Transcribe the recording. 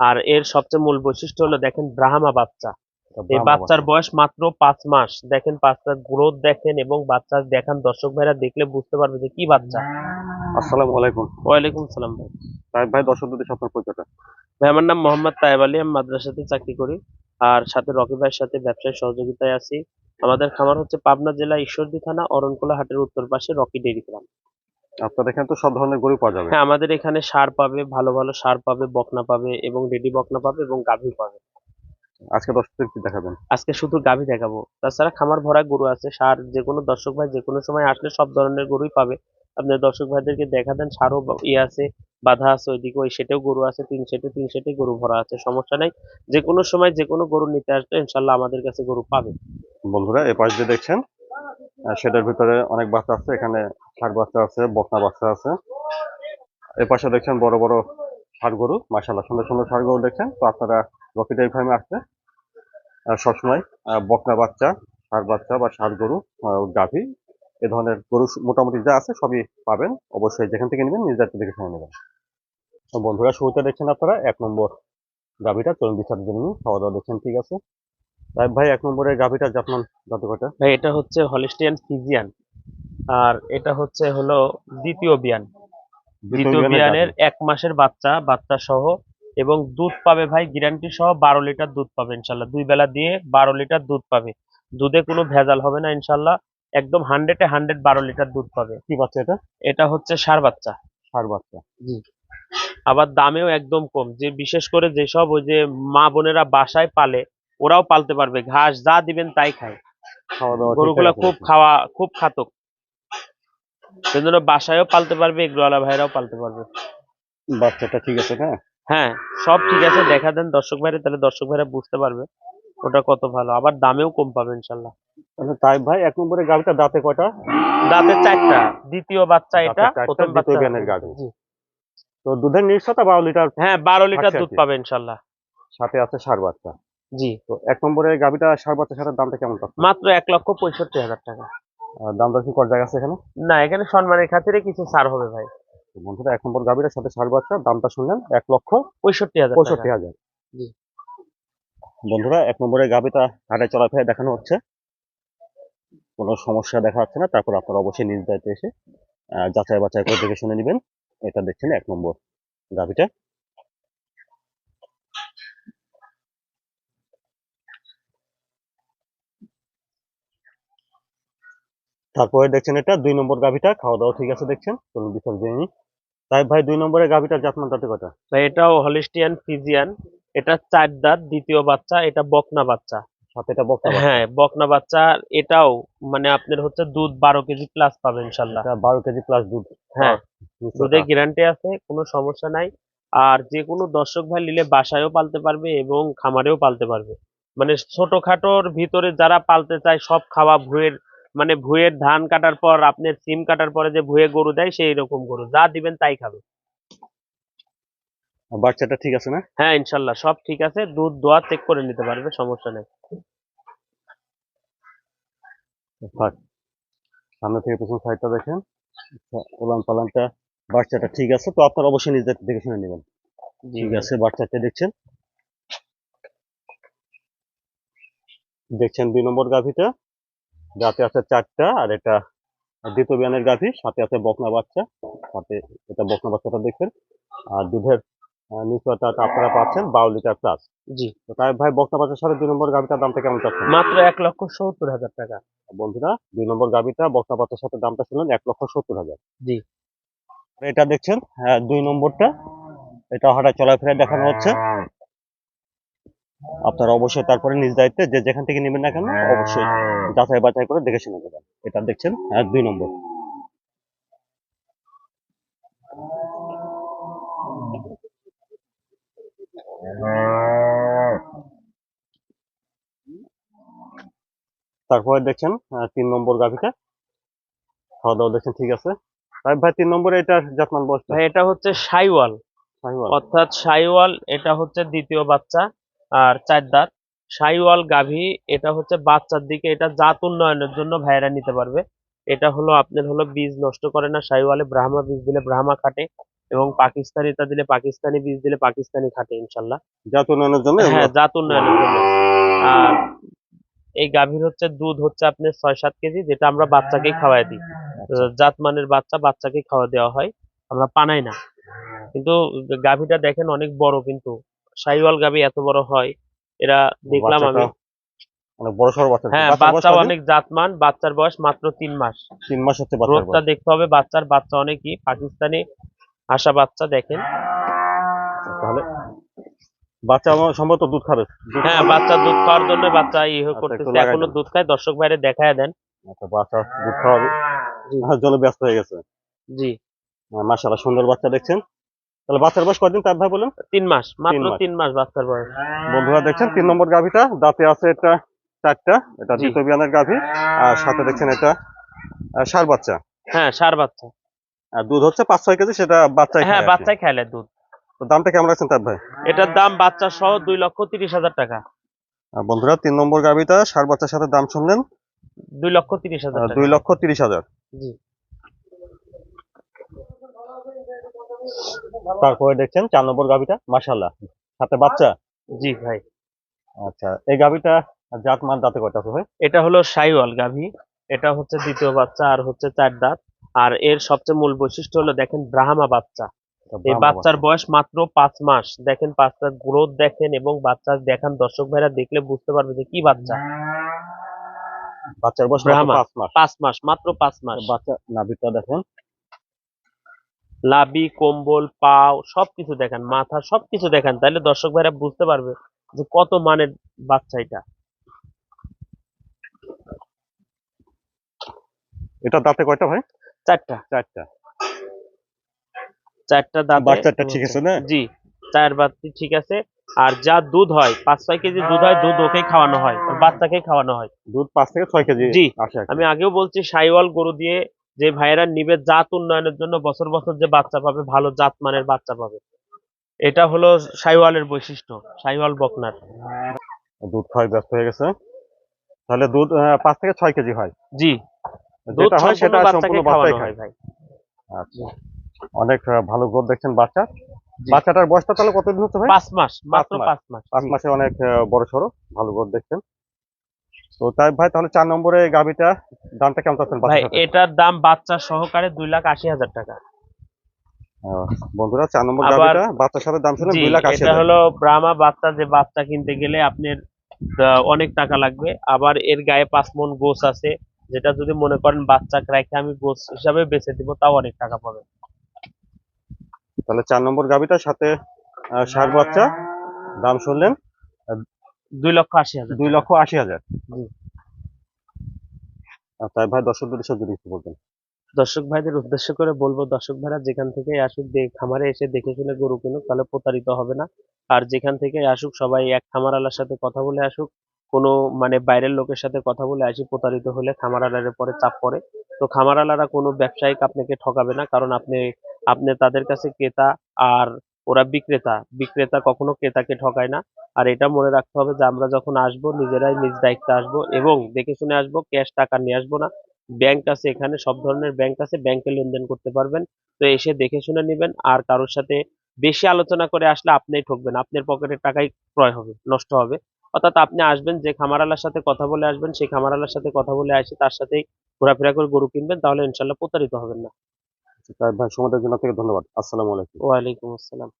আর এর সবচেয়ে মূল বৈশিষ্ট্য হলো দেখেন ব্রাহ্মা বাচ্চা। এই বাচ্চার বয়স মাত্র পাঁচ মাস। দেখেন বাচ্চার গ্রোথ দেখেন এবং বাচ্চা দেখান দর্শক ভাইরা দেখলে বুঝতে পারবে যে কি বাচ্চা। আসসালামু আলাইকুম। ওয়ালাইকুম সালাম ভাই। সাহেব ভাই দর্শকদের আপনার পরিচয়টা ভাই আমার নাম মোহাম্মদ তায়েব আলী। আমি মাদ্রাসাতে চাকরি করি। আর সাথে রকি ভাইয়ের সাথে ব্যবসায় সহযোগিতায় আছি। আমাদের খামার হচ্ছে পাবনা জেলা ঈশ্বরদী থানা অরণকোলা হাটের উত্তর পাশে রকি ডেইরি ফার্ম। আপনার এখানে তো সব ধরনের গরু পাওয়া যাবে। হ্যাঁ আমাদের এখানে সার পাবে ভালো ভালো সার পাবে বকনা পাবে এবং রেডি বকনা পাবে এবং গাভী পাবে। আজকে দর্শকদের কি দেখাবেন? আজকে শুধু গাভী দেখাবো। তাছাড়া খামার ভরা গরু আছে সার যে কোনো দর্শক ভাই যে কোনো সময় আসলে সব ধরনের গরুই পাবে। আপনার দর্শক ভাইদেরকে দেখা দেন সারও ইয়ে আছে বাধা আছে ওইদিকে ওই সেটেও গরু আছে তিন সেটে তিন সেটে গরু ভরা আছে সমস্যা নাই। যে কোনো সময় যে কোনো গরু নিতে আসলে ইনশাল্লাহ আমাদের কাছে গরু পাবে। বন্ধুরা এই পাশ দিয়ে দেখছেন সেটার ভিতরে অনেক বাচ্চা আছে এখানে ষাট বাচ্চা আছে বকনা বাচ্চা আছে। এই পাশে দেখছেন বড় বড় ষাট গরু মাসাল্লাহ সুন্দর সুন্দর ষাট গরু দেখছেন। তো আপনারা রকি ডেয়ারি ফার্মে আহ, সবসময় বকনা বাচ্চা ষাট বাচ্চা বা ষাট গরু গাভী এ ধরনের গরু মোটামুটি যা আছে সবই পাবেন। অবশ্যই যেখান থেকে নেবেন নিজ দায়িত্ব দেখে শুনে নেবেন। বন্ধুরা শুরুতে দেখছেন আপনারা এক নম্বর গাভীটা চলুন বিচার জন্য খাওয়া দাওয়া দেখছেন ঠিক আছে? ভাই এক নম্বরের গাভীটা জাতমান যত ভাই এটা হচ্ছে হলিস্টিয়ান ফিজিয়ান। আর এটা হচ্ছে হলো দ্বিতীয় বিয়ান। দ্বিতীয় বিয়ানের এক মাসের বাচ্চা বাচ্চা সহ এবং দুধ পাবে ভাই গ্যারান্টি সহ বারো লিটার দুধ পাবে ইনশাল্লাহ। দুই বেলা দিয়ে বারো লিটার দুধ পাবে। দুধে কোনো ভেজাল হবে না ইনশাল্লাহ একদম হান্ড্রেডে হান্ড্রেড বারো লিটার দুধ পাবে। কি বাচ্চা এটা? এটা হচ্ছে সার বাচ্চা। সার বাচ্চা আবার দামেও একদম কম যে বিশেষ করে যেসব ওই যে মা বোনেরা বাসায় পালে ওরাও পালতে পারবে ঘাস যা দিবেন তাই খায়। খাওয়া দাওয়া গরুগুলো খুব খাওয়া খুব খাতক। সেজন্য বাসায়ও পালতে পারবে এগুলোওয়ালা ভাইরাও পালতে পারবে। বাচ্চাটা ঠিক আছে হ্যাঁ হ্যাঁ সব ঠিক আছে দেখা দেন। দর্শক ভাইরা তাহলে দর্শক ভাইরা বুঝতে পারবে ওটা কত ভালো। আবার দামেও কম পাবে ইনশাল্লাহ। তাই ভাই এক নম্বরে গাভীটা দাঁতে কয়টা? দাঁতে চারটা। দ্বিতীয় বাচ্চা এটা প্রথম বাচ্চা। তো দুধের নিশ্চয়তা বারো লিটার হ্যাঁ বারো লিটার আচ্ছা, দুধ আচ্ছা। পাবে ইনশাল্লাহ। সাথে আছে ষাট বাচ্চা। জি। তো এক নম্বরে গাভীটা ষাট বাচ্চার সাথে দামটা কেমন? মাত্র এক লক্ষ পঁয়ষট্টি হাজার টাকা। দাম দর কি কর জায়গা আছে এখানে? না এখানে সম্মানের খাতিরে কিছু ছাড় হবে ভাই। বন্ধুরা এক নম্বর গাভীটার সাথে ষাট বাচ্চা দামটা শুনলেন এক লক্ষ পঁয়ষট্টি হাজার পঁয়ষট্টি হাজার। জি। বন্ধুরা এক নম্বরে গাভীটা হাটে চলাফেরা দেখানো হচ্ছে। কোনো সমস্যা দেখা যাচ্ছে না তারপর আপনারা অবশ্যই নিজ দায়িত্বে এসে যাচাই বাছাই করে দেখে শুনে নেবেন। এটা দেখছেন এক নম্বর গাভীটা। তারপরে দেখছেন এটা দুই নম্বর গাভীটা খাওয়া দাওয়া ঠিক আছে দেখছেন? চলুন বিচার জেনে নিই। তাই ভাই দুই নম্বরের গাভীটা জাতমান তাতে কথা ভাই এটাও হলিস্টিয়ান ফিজিয়ান এটা চার দাঁত দ্বিতীয় বাচ্চা এটা বকনা বাচ্চা। সাথে এটা হ্যাঁ বকনা বাচ্চা এটাও মানে আপনার হচ্ছে দুধ বারো কেজি প্লাস পাবে ইনশাল্লাহ। বারো কেজি প্লাস দুধ। হ্যাঁ। দুধে গ্যারান্টি আছে কোনো সমস্যা নাই। আর যে কোনো দর্শক ভাই নিলে বাসায়ও পালতে পারবে এবং খামারেও পালতে পারবে। মানে ছোটখাটোর ভিতরে যারা পালতে চায় সব খাওয়া ভুঁয়ের মানে ভুঁয়ের ধান কাটার পর আপনার সিম কাটার পরে যে ভুঁয়ে গরু দেয় সেই রকম গরু। যা দিবেন তাই খাবে। বাচ্চাটা ঠিক আছে না? হ্যাঁ ইনশাল্লাহ সব ঠিক আছে। দুধ দোয়া চেক করে নিতে পারবে সমস্যা নেই। সামনে থেকে পেছন সাইডটা দেখেন। আচ্ছা, ওলান পালানটা বাচ্চাটা ঠিক আছে তো আপনার অবশ্যই নিজেদের দেখে শুনে নেবেন। ঠিক আছে বাচ্চাটা দেখছেন? দেখছেন দুই নম্বর গাভীটা? যাতে আছে চারটা আর এটা দ্বিতীয় বিয়ানের গাভী সাথে আছে বকনা বাচ্চা সাথে এটা বকনা বাচ্চাটা দেখছেন আর দুধের নিশ্চয়তা আপনারা পাচ্ছেন বারো লিটার প্লাস জি। তো তাই ভাই বকনা বাচ্চার সাথে দুই নম্বর গাভীটার দামটা কেমন চাচ্ছেন? মাত্র এক লক্ষ সত্তর হাজার টাকা। বন্ধুরা দুই নম্বর গাভীটা বকনা বাচ্চার সাথে দামটা শুনলেন এক লক্ষ সত্তর হাজার। জি। এটা দেখছেন হ্যাঁ দুই নম্বরটা এটা হাঁটা চলাফেরা দেখানো হচ্ছে। আপনারা অবশ্যই তারপরে নিজ দায়িত্বে যে যেখান থেকে নেবেন না কেন অবশ্যই যাচাই বাছাই করে দেখে শুনে দেবেন এটা দেখছেন? হ্যাঁ দুই নম্বর। তারপরে দেখছেন তিন নম্বর গাভিটা খাওয়া দাওয়া দেখছেন ঠিক আছে। ভাই তিন নম্বরে এটা জাতমান বয়সটা? ভাই এটা হচ্ছে সাইওয়াল। অর্থাৎ সাইওয়াল এটা হচ্ছে দ্বিতীয় বাচ্চা। আর চার দাঁত। সাইওয়াল গাভী এটা হচ্ছে বাচ্চার দিকে এটা জাত উন্নয়নের জন্য ভাইরা নিতে পারবে। এটা হলো আপনার হলো বীজ নষ্ট করে না সাইওয়ালে ব্রাহ্মা বীজ দিলে ব্রাহ্মা খাটে এবং পাকিস্তানিটা দিলে পাকিস্তানি বীজ দিলে পাকিস্তানি খাটে ইনশাল্লাহ। জাত উন্নয়নের জন্য হ্যাঁ জাত উন্নয়নের জন্য। আর এই গাভীর হচ্ছে দুধ হচ্ছে আপনার ছয় সাত কেজি যেটা আমরা বাচ্চাকেই খাওয়াই দিই। জাত মানের বাচ্চা বাচ্চাকে খাওয়া দেওয়া হয় আমরা পানাই না। কিন্তু গাভীটা দেখেন অনেক বড় কিন্তু। সাইওয়াল গাভী এত বড় হয় এরা দেখলাম আমি বাচ্চাটা অনেক বড় সড়ো বাচ্চা হ্যাঁ বাচ্চা? অনেক জাতমান বাচ্চার বয়স মাত্র তিন মাস। তিন মাস হচ্ছে দেখতে হবে বাচ্চার বাচ্চা অনেকই পাকিস্তানি আসা বাচ্চা দেখেন। তাহলে বাচ্চা সম্ভবত দুধ খাবে। হ্যাঁ বাচ্চা দুধ খাওয়ার জন্য বাচ্চা ইয়ে আচ্ছা, করতেছে এখনও দুধ খায় দর্শক বাইরে দেখায় দেন। আচ্ছা, বাচ্চা দুধ খাওয়াবে। হ্যাঁ, ব্যস্ত হয়ে গেছে। জি। মাসালা সুন্দর বাচ্চা দেখছেন। তাহলে বাচ্চার বয়স কদিন তার ভাই বলেন? তিন মাস মাত্র তিন মাস বাচ্চার বয়স। বন্ধুরা দেখছেন তিন নম্বর গাভিটা দাঁতে আছে এটা চারটা এটা। দ্বিতীয় বিয়ানের গাভি আর সাথে দেখছেন এটা ষাঁড় বাচ্চা। হ্যাঁ সার বাচ্চা। আর দুধ হচ্ছে পাঁচ ছয় কেজি সেটা বাচ্চাই হ্যাঁ বাচ্চাই খেলে দুধ। তো দামটা কেমন রাখছেন তার ভাই? এটার দাম বাচ্চা সহ দুই লক্ষ তিরিশ হাজার টাকা। বন্ধুরা তিন নম্বর গাভিটা সার বাচ্চার সাথে দাম শুনলেন? দুই লক্ষ তিরিশ হাজার দুই লক্ষ তিরিশ হাজার। জি। তারপরে দেখছেন চার নম্বর গাভিটা মাসাল্লাহ সাথে বাচ্চা? জি ভাই। আচ্ছা এই গাভিটা জাত মান দাঁতে কয়টা আছে ভাই? এটা হলো সাইওয়াল গাভী এটা হচ্ছে দ্বিতীয় বাচ্চা আর হচ্ছে চার দাঁত। আর এর সবচেয়ে মূল বৈশিষ্ট্য হলো দেখেন ব্রাহ্মা বাচ্চা। এই বাচ্চার বয়স মাত্র পাঁচ মাস। দেখেন বাচ্চার গ্রোথ দেখেন এবং বাচ্চা দেখান দর্শক ভাইরা দেখলে বুঝতে পারবে যে কি বাচ্চা। বাচ্চা। বাচ্চার বয়স পাঁচ মাস। পাঁচ মাস মাত্র পাঁচ মাস। বাচ্চা নাভিটা দেখেন। লাবি কম্বল পাও সবকিছু দেখেন মাথা সবকিছু দেখেন। তাহলে দর্শক ভাইরা বুঝতে পারবে যে কত মানের বাচ্চা এটা। এটা দাঁতে কয়টা ভাই? চারটা। চারটা। চারটা দাঁতে বাচ্চাটা ঠিক আছে না? জি চার বাচ্চা ঠিক আছে। আর যা দুধ হয় পাঁচ ছয় কেজি দুধ হয় দুধ ওকে খাওয়ানো হয় বাচ্চাকে খাওয়ানো হয়। দুধ পাঁচ থেকে ছয় কেজি জি। আমি আগেও বলছি সাইওয়াল গরু দিয়ে যে ভাইয়েরা নিবে জাত উন্নয়নের জন্য বছর বছর যে বাচ্চা পাবে ভালো জাত মানের বাচ্চা পাবে। এটা হলো সাইওয়ালের বৈশিষ্ট্য সাইওয়াল বকনার। দুধ খাওয়াই ব্যস্ত হয়ে গেছে। তাহলে দুধ পাঁচ থেকে ছয় কেজি হয়? জি। দুধ হয় সেটা বাচ্চাকে সম্পূর্ণ বাচ্চাই খায়। ভাই। আচ্ছা। অনেক ভালো গ্রোথ দেখছেন বাচ্চা। বাচ্চাটার বয়সটা তাহলে কতদিন হচ্ছে ভাই? পাঁচ মাস মাত্র পাঁচ মাস। পাঁচ মাসে। অনেক বড় সড়ো ভালো গ্রোথ দেখছেন। তো তাই ভাই তাহলে চার নম্বরে গাভিটা দামটা কেমন চাচ্ছেন ভাই এটার দাম বাচ্চা সহকারে দুই লাখ আশি হাজার টাকা। বন্ধুরা চার নম্বর গাভিটা বাচ্চার সাথে দাম শুনে দুই লাখ আশি এটা হলো ব্রাহ্মা বাচ্চা যে বাচ্চা কিনতে গেলে আপনার অনেক টাকা লাগবে। আবার এর গায়ে পাঁচ মন গোস আছে যেটা যদি মনে করেন বাচ্চা রেখে আমি গোস হিসাবে বেচে দিব তাও অনেক টাকা পাবে। তাহলে চার নম্বর গাভিটার সাথে ষাট বাচ্চা দাম শুনলেন। দুই লক্ষ আশি হাজার দুই লক্ষ আশি হাজার? ভাই দর্শকদের যদি বলতেন। দর্শক ভাইদের উদ্দেশ্য করে বলব দর্শক ভাইরা যেখান থেকে আসুক খামারে এসে দেখে শুনে গরু কিনুক তাহলে প্রতারিত হবে না। আর যেখান থেকে আসুক সবাই এক খামারালার সাথে কথা বলে আসুক। কোনো মানে বাইরের লোকের সাথে কথা বলে আসি প্রতারিত হলে খামারালারের পরে চাপ পড়ে। তো খামারালারা কোনো ব্যবসায়িক আপনাকে ঠকাবে না কারণ আপনি আপনি তাদের কাছে ক্রেতা আর ওরা বিক্রেতা। বিক্রেতা কখনো ক্রেতাকে ঠকায় না। আর এটা মনে রাখতে হবে যে আমরা যখন আসব নিজেরাই নিজ দায়িত্বে আসব এবং দেখে শুনে আসব ক্যাশ টাকা নিয়ে আসব না। ব্যাংক আছে এখানে সব ধরনের ব্যাংক আছে ব্যাংকে লেনদেন করতে পারবেন। তো এসে দেখে শুনে নেবেন আর কারোর সাথে বেশি আলোচনা করে আসলে আপনিই ঠকবেন। আপনার পকেটের টাকাই ক্রয় হবে নষ্ট হবে। অর্থাৎ আপনি আসবেন যে খামারালার সাথে কথা বলে আসবেন সেই খামারালার সাথে কথা বলে আসি তার সাথেই ঘোরাফেরা করে গরু কিনবেন তাহলে ইনশাল্লাহ প্রতারিত হবেন না। তাই ভাই সময়ের জন্য আপনাকে ধন্যবাদ। আসসালামু আলাইকুম। ওয়ালাইকুম আসসালাম।